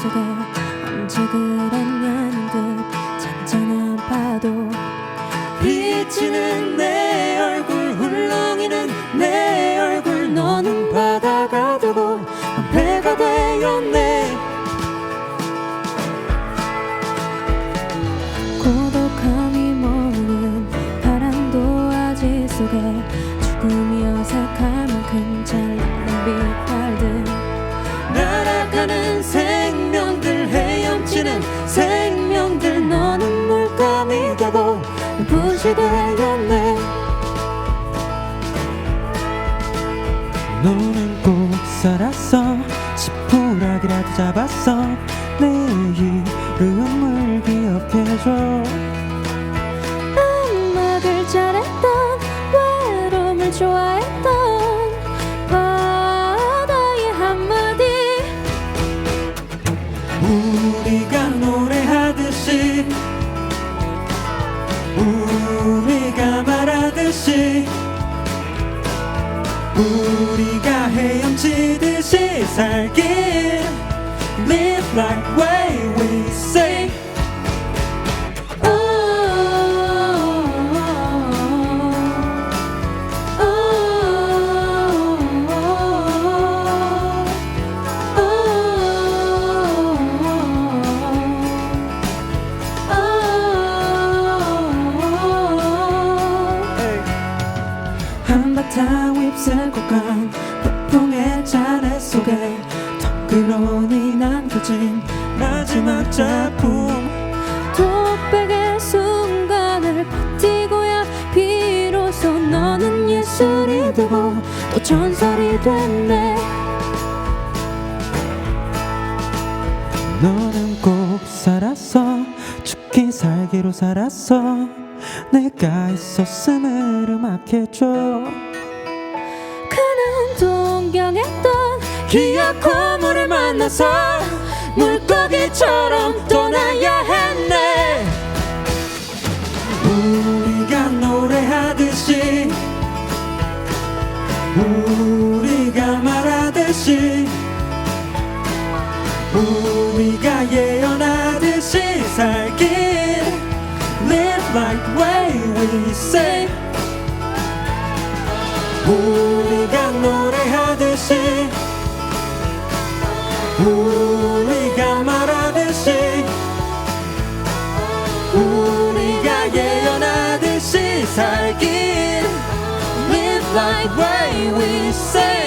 속에 언제 그랬냐는 듯 잔잔한 파도. 비치는 내 얼굴 훌렁이는 내 얼굴 너는 바다가 되고 난 배가 되었네. 고독함이 머무는 바람도 아지 속에 죽음이 어색할 만큼 찬 헤엄치는 생명들 너는 물감이 되고 불이 되었네. 너는 꼭 살았어. 지푸라기라도 잡았어. 내 이름을 기억해줘 헤엄치듯이 살길 Live like way we say 한바탕 휩쓸고 간 폭풍의 잔해 속에 덩그러니 남겨진 마지막 작품. 독백의 순간을 버티고야 비로소 너는 예술이 되고 또 전설이 됐네. 너는 꼭 살았어. 죽기 살기로 살았어. 내가 있었음을 음악해줘 기억 고물을 만나서 물고기처럼 떠나야 했네. 우리가 노래하듯이 우리가 말하듯이 우리가 예언하듯이 살길. Live like way we say. 우리가 노래하듯이 우리가 말하듯이 우리가 예언하듯이 살길. Live like way we say